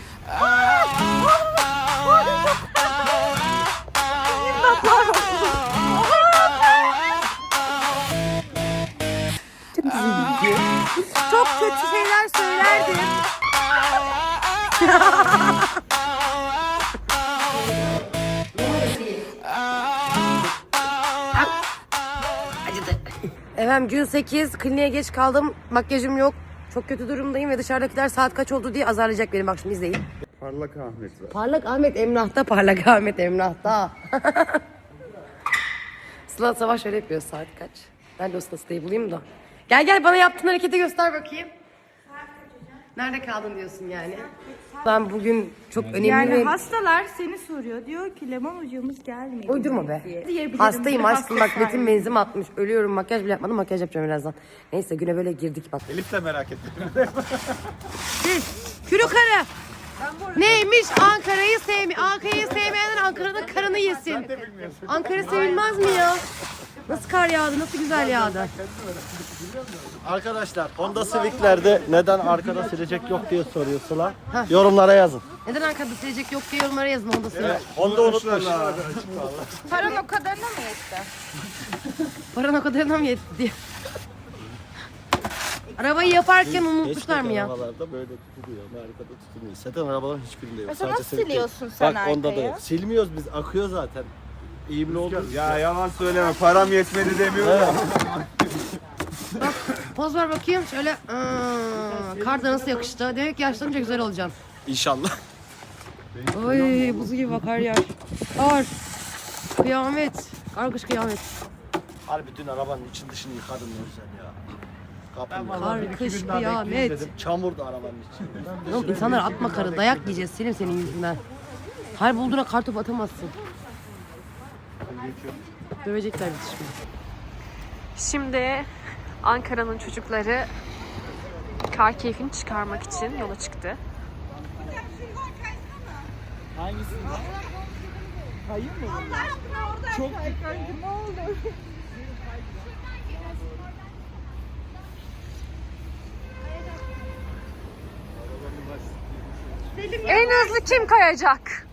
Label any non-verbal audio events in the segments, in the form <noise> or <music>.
<laughs> Çok kötü şeyler söylerdim. <laughs> Efendim gün 8 kliniğe geç kaldım. Makyajım yok. Çok kötü durumdayım ve dışarıdakiler saat kaç oldu diye azarlayacak beni. Bak şimdi izleyin. Parlak Ahmet var. Parlak Ahmet Emrah'ta, Parlak Ahmet Emrah'ta. <laughs> Sıla Savaş şöyle yapıyor saat kaç? Ben de o Sıla'yı bulayım da. Gel gel bana yaptığın hareketi göster bakayım. Nerede kaldın diyorsun yani? Ben bugün çok önemli Yani ve... hastalar seni soruyor. Diyor ki Leman hocamız gelmedi. Uydurma be. diye. Diyebilirim, Hastayım bir aşkım hasta bak Metin sahibi. benzin atmış. Ölüyorum makyaj bile yapmadım makyaj yapacağım birazdan. Neyse güne böyle girdik bak. Elif de merak etti. Kürü karı. Neymiş Ankara'yı sevmi Ankara'yı sevmeyenler Ankara'da karını yesin. Ankara sevilmez mi ya? Nasıl kar yağdı? Nasıl güzel yağdı? Arkadaşlar Honda Civic'lerde neden arkada silecek yok diye soruyor Sıla. Yorumlara yazın. Neden Ankara'da silecek yok diye yorumlara yazın onda söyle. Honda unutmuş. Paran o kadarına mı yetti? Paran o kadarına mı yetti diye. Arabayı yaparken unutmuşlar mı ya? Arabalarda böyle tutuluyor. Arkada tutulmuyor. Zaten arabaların hiçbirinde yok. Mesela Sadece nasıl siliyorsun sen Bak Honda'da arkayı? yok. Silmiyoruz biz. Akıyor zaten. İyimli oldu. Ya yalan söyleme param yetmedi demiyorum. Poz ver bakayım şöyle. Aa, kar da nasıl yakıştı? Demek ki yaşlanınca güzel olacaksın. İnşallah. Ay buz gibi bak her yer. Kar. Kıyamet. Kar kış kıyamet. Harbi dün arabanın için dışını yıkadım ne güzel ya. Kapıyı. Kar kış kıyamet. Çamurdu arabanın içi. Oğlum insanlar atma karı dayak yiyeceğiz Selim senin yüzünden. Her bulduğuna kartopu atamazsın. Dövecekler bizi şimdi. Şimdi Ankara'nın çocukları kar keyfini çıkarmak için yola çıktı. En hızlı kim kayacak?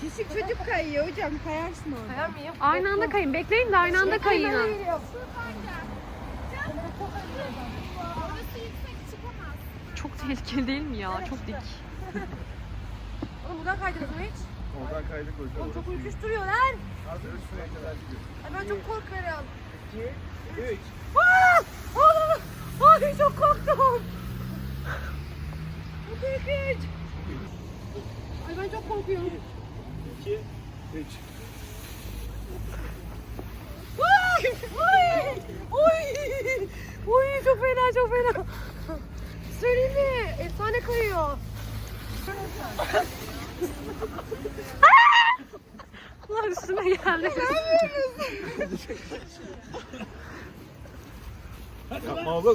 Küçük çocuk kayıyor hocam kayarsın orada. Aynı anda kayın. Bekleyin de aynı anda kayın. Çok tehlikeli değil mi ya? Çok dik. Oğlum buradan kaydınız mı hiç? Oradan kaydık hocam. Oğlum çok ürküştürüyor lan. Az üstüne kadar gidiyor. Ay ben çok korkuyorum. 2, 3. Aa! Aa! Ay çok korktum. Çok ürkünç. Ay ben çok korkuyorum. 2, 3. Ay! Ay! Oy! Oy çok fena çok fena. Söyleyeyim mi? Efsane kayıyor. Lan üstüme geldi. Yapma oğlum.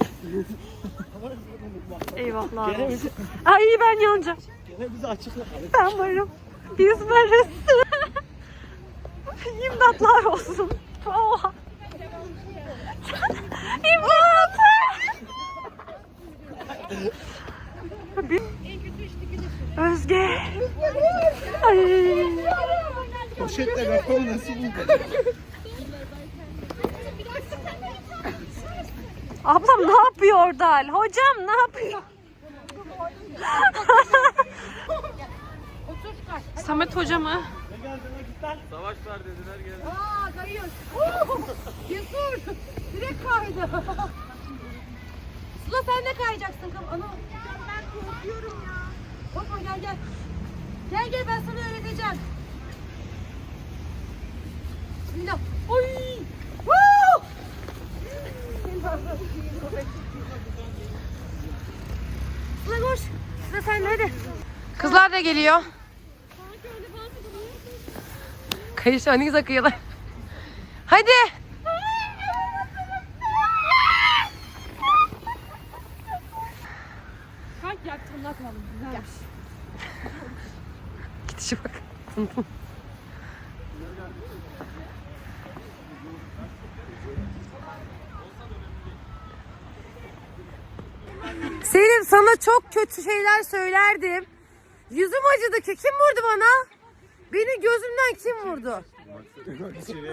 Eyvahlar. Ay ben yanacağım. Gene bizi açıkla. Ben varım. Biz varız. İmdatlar olsun. Oha. İmdat. Özge. Ay. Poşetle rakamı nasıl buldun? Ablam ne yapıyor orada? Hocam ne yapıyor? Samet hoca mı? Aa kayıyor. Cesur. Direkt kaydı. Sıla sen de kayacaksın. Ana. Ben korkuyorum ya. Korkma gel gel. Gel gel ben sana öğreteceğim. Bismillah. Woo! Sıla koş. Sıla sen de hadi. Kızlar da geliyor. Kayışlar ne güzel kıyıyorlar. Hadi. Gidişe bak. Selim sana çok kötü şeyler söylerdim. Yüzüm acıdı ki kim vurdu bana? Beni gözümden kim vurdu?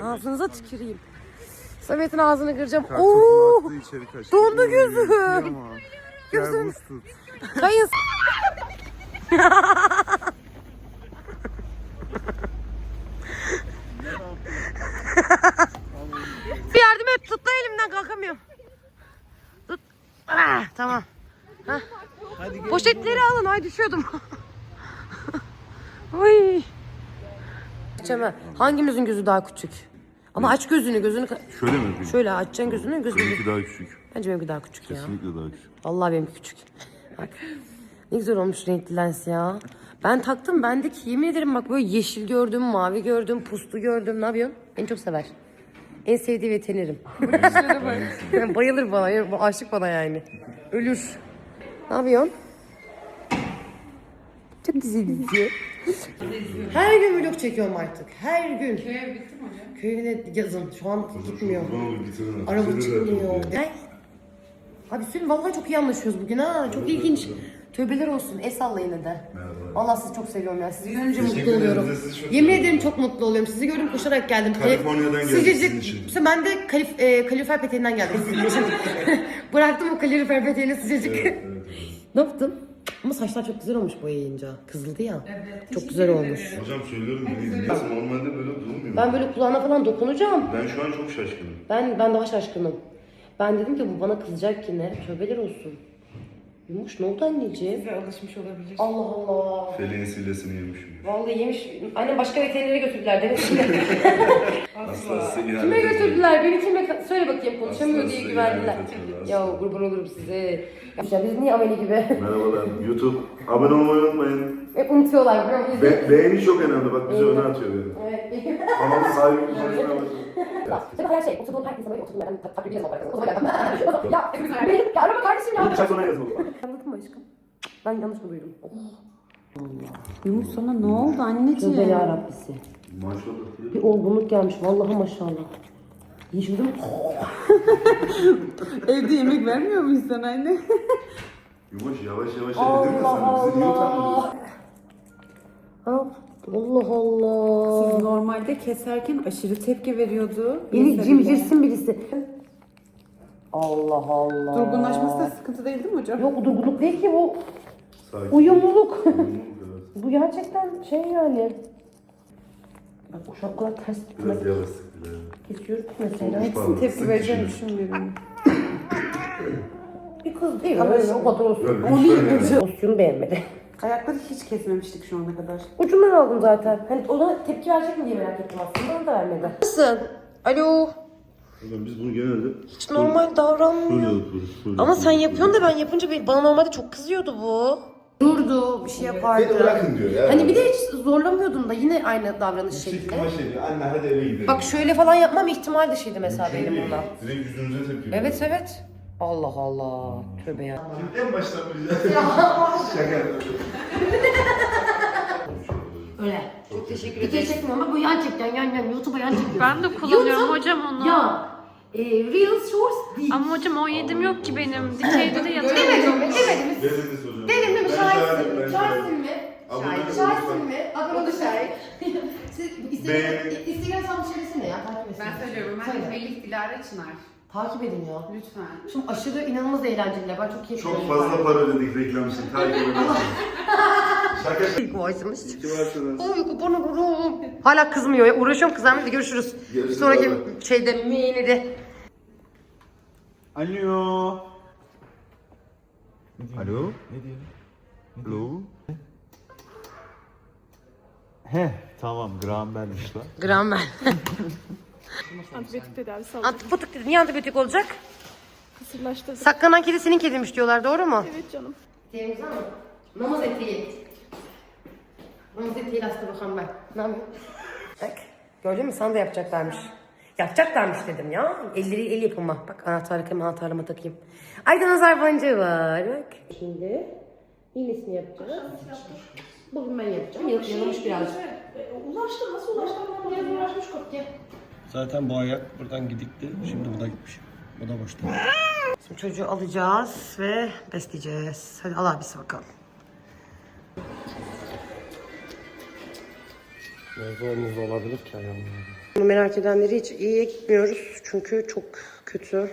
Ağzınıza tüküreyim. Samet'in ağzını kıracağım. Oo! Dondu gözü. Gözüm. tut. Kayın. <laughs> <laughs> ay düşüyordum. Oy. Çeme. Hangimizin gözü daha küçük? Ama aç gözünü, gözünü Şöyle mi yapayım? şöyle açacaksın gözünü, gözünü. Benimki daha küçük. Bence benimki daha küçük ya. Kesinlikle daha küçük. Vallahi benimki küçük. Bak. Ne güzel olmuş renkli lens ya. Ben taktım bendeki yemin ederim bak böyle yeşil gördüm, mavi gördüm, puslu gördüm. Ne yapıyorsun? Beni çok sever. En sevdiği veterinerim. Bayılır <laughs> bana, aşık bana yani. Ölür. Ne yapıyorsun? Çok güzel dizi. Her gün vlog çekiyorum artık. Her gün. Köye bitti mi hocam? Köyüne yazın. Şu an gitmiyor. Araba çıkmıyor. Gel. Abi Sülün vallahi çok iyi anlaşıyoruz bugün ha. Çok ilginç. Tövbeler olsun. El salla yine de. Vallahi sizi çok seviyorum ya. Sizi görünce mutlu oluyorum. Yemin ederim çok mutlu oluyorum. Sizi gördüm koşarak geldim. Kaliforniya'dan geldik Sıcacık. sizin için. İşte Ben de kalif, e, kalorifer peteğinden geldim <laughs> sizin için. <laughs> Bıraktım o kalorifer peteğini sıcacık. <laughs> ne yaptın? Ama saçlar çok güzel olmuş boyayınca. Kızıldı ya. çok güzel olmuş. Hocam söylüyorum beni dinliyorsun. Normalde böyle durmuyor. Ben böyle kulağına falan dokunacağım. Ben şu an çok şaşkınım. Ben ben daha şaşkınım. Ben dedim ki bu bana kızacak ki ne? Tövbeler olsun. Yumuş ne oldu anneciğim? Size alışmış olabilir. Allah Allah. Feleğin sillesini yemişim. Vallahi yemiş. Annem başka veterinere götürdüler demek ki. <laughs> İhanet kime götürdüler? Beni kime? Söyle bakayım konuşamıyor diye güvendiler. Ya kurban olurum size. Ya biz niye ameli gibi? Merhabalar YouTube. Abone olmayı unutmayın. Hep unutuyorlar biliyor musun? Be beğeni çok önemli. Bak bizi öne atıyor beni. Evet. Kanalın sahibi. Tabii her şey. Oturduğum herkesin böyle oturduğum yerden tak- taklit yazma bırakın. O zaman. Ya benim ya araba kardeşim ya. Çay sonra yazalım. Anladın mı aşkım? Ben yanlış mı duydum? Yumuş sana ne oldu anneciğim? Tövbe yarabbisi. Maşallah. Bir olgunluk gelmiş. Vallahi maşallah. Yeşildim. <laughs> Evde yemek vermiyor muyuz sana anne? Yumuş <laughs> yavaş yavaş yedirme Allah sen. Bizi niye Allah. utandırıyorsun? Ha, Allah Allah. Siz normalde keserken aşırı tepki veriyordu. Beni Neyse, cimcirsin birisi. Allah Allah. Durgunlaşması da sıkıntı değil değil mi hocam? Yok durgunluk değil ki bu. Sakin. Uyumluluk. Uyumluluk, evet. bu gerçekten şey yani. Bak o şapkalar ters Biraz gitmek. yavaş sık bile. Kesiyoruz mesela. Hepsini Tepki vereceğini düşünmüyorum. <coughs> Bir kız değil. Öyle o kadar olsun. Böyle O hiç değil. öyle. Pozisyonu beğenmedi. <laughs> Ayakları hiç kesmemiştik şu ana kadar. Ucundan aldım zaten. Hani ona tepki verecek mi diye merak ettim aslında. Onu da vermedi. Nasılsın? Alo. Hocam biz bunu genelde Hiç normal davranmıyor. böyle. Böyle Ama sen yapıyorsun da ben yapınca bir- bana normalde çok kızıyordu bu. Durdu, bir şey yapardı. Beni bırakın diyor ya. Hani bir de hiç zorlamıyordun da yine aynı davranış şekli. Çıkma şey diyor. Anne hadi eve gidelim. Bak şöyle falan yapmam ihtimal dışıydı mesela benim bunda. Direkt yüzünüze tepki veriyor. Evet evet. Allah Allah. Tövbe ya. Şimdi en baştan bileceğiz. <laughs> Şaka yapıyorum. Öyle. Çok teşekkür ederim. Video çekmiyorum ama bu yan çek yan yan yan. YouTube'a yan çekiyorum. Ben de kullanıyorum YouTube- hocam onu. Ya. E, Reels Shorts değil. Ama hocam 17'm yok ki benim. Dikeyde de <laughs> yatıyorum. Demedim mi? Demedim mi? Değil mi? Ben Şahitsin. ben Şahitsin mi? Abone Şahit. olun Şahitsin mi? Abone olun şahit. Siz Instagram, söylesene ya. Takip etsin. Ben söylüyorum. Ben Söyle. de Melih Dilara Çınar. Takip edin ya. Lütfen. Şimdi aşırı inanılmaz eğlenceliler. Ben çok keyif Çok fazla para ödedik reklam için. Takip <laughs> edebilirsiniz. Şaka şaka. İlk varsınız. İki varsınız. Oy kurban olurum. Hala kızmıyor ya. Uğraşıyorum kızlarla. Görüşürüz. Görüşürüz sonraki abi. şeyde minide. Alo. Alo. Ne diyelim? Alo. He tamam Graham Bell'miş lan. Gramer. Antibiyotik tedavisi aldım. Antibiyotik dedi. Niye antibiyotik olacak? Kısırlaştırdım. Saklanan kedi senin kediymiş diyorlar. Doğru mu? Evet canım. Diyelim sana mı? Namaz etiği. Namaz etiği hasta bakalım ben. Ne yapayım? Bak. Gördün mü? Sana da yapacaklarmış. Yapacaklarmış dedim ya. Elleri el yapımı. Bak anahtarlık hem anahtarlığıma takayım. Ayda nazar boncuğu var. Bak. Şimdi iğnesini yapacağız. Bugün ben yapacağım. Yıl, yalamış birazcık. Ulaştı nasıl ulaştı? Biraz uğraşmış kurt gel. Zaten bu ayak buradan gidikti. Şimdi bu da gitmiş. Bu da boşta. Şimdi çocuğu alacağız ve besleyeceğiz. Hadi al abisi bakalım. Mevzuumuz olabilir ki ayağımda. Bunu merak edenleri hiç iyiye gitmiyoruz. Çünkü çok kötü.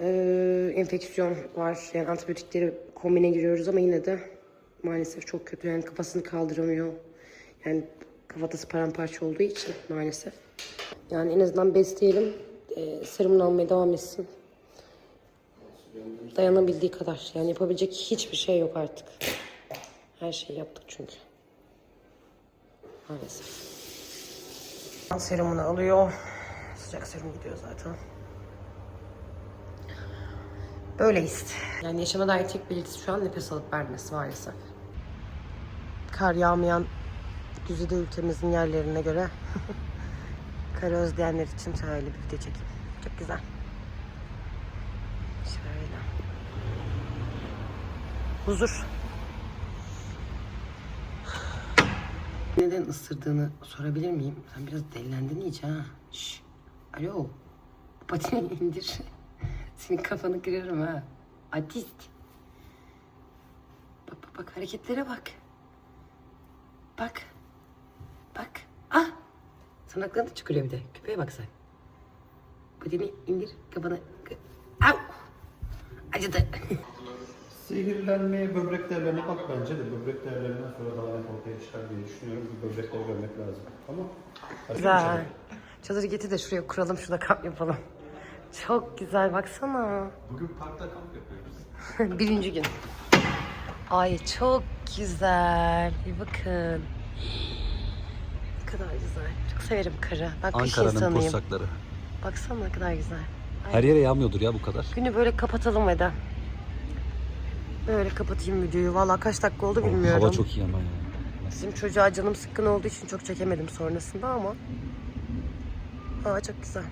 Ee, enfeksiyon var. Yani antibiyotikleri kombine giriyoruz ama yine de maalesef çok kötü. Yani kafasını kaldıramıyor. Yani kafatası paramparça olduğu için maalesef. Yani en azından besleyelim. Ee, serumunu almaya devam etsin. Dayanabildiği kadar. Yani yapabilecek hiçbir şey yok artık. Her şeyi yaptık çünkü. Maalesef. Serumunu alıyor. Sıcak serum gidiyor zaten. Böyleyiz. Yani yaşama dair tek belirtisi şu an nefes alıp vermesi maalesef. Kar yağmayan güzide ülkemizin yerlerine göre <laughs> karı özleyenler için şöyle bir video çekeyim. Çok güzel. Şöyle. Huzur. Neden ısırdığını sorabilir miyim? Sen biraz delilendin iyice ha. Şş. Alo. Patini indir. Senin kafanı kırarım ha. Artist. Bak bak bak hareketlere bak. Bak. Bak. Ah. Tırnaklarını çıkarıyor bir de. Köpeğe bak sen. Patini indir. Kafanı. Au. Acıdı. Sihirlenmeye böbrek değerlerine bak bence de böbrek değerlerinden sonra daha net ortaya çıkar diye düşünüyorum. Bir böbrekleri görmek lazım. Tamam. Güzel. Çadırı getir de şuraya kuralım, şurada kamp yapalım. Çok güzel, baksana. Bugün parkta kamp yapıyoruz. <laughs> Birinci gün. Ay çok güzel. Bir bakın. Ne kadar güzel. Çok severim karı. Ben kış Ankara'nın insanıyım. pursakları. Baksana ne kadar güzel. Her yere yağmıyordur ya bu kadar. Günü böyle kapatalım Eda. Böyle kapatayım videoyu. Vallahi kaç dakika oldu bilmiyorum. Hava çok iyi ama ya. Bizim çocuğa canım sıkkın olduğu için çok çekemedim sonrasında ama. Aa çok güzel.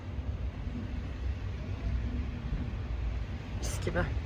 Mis gibi.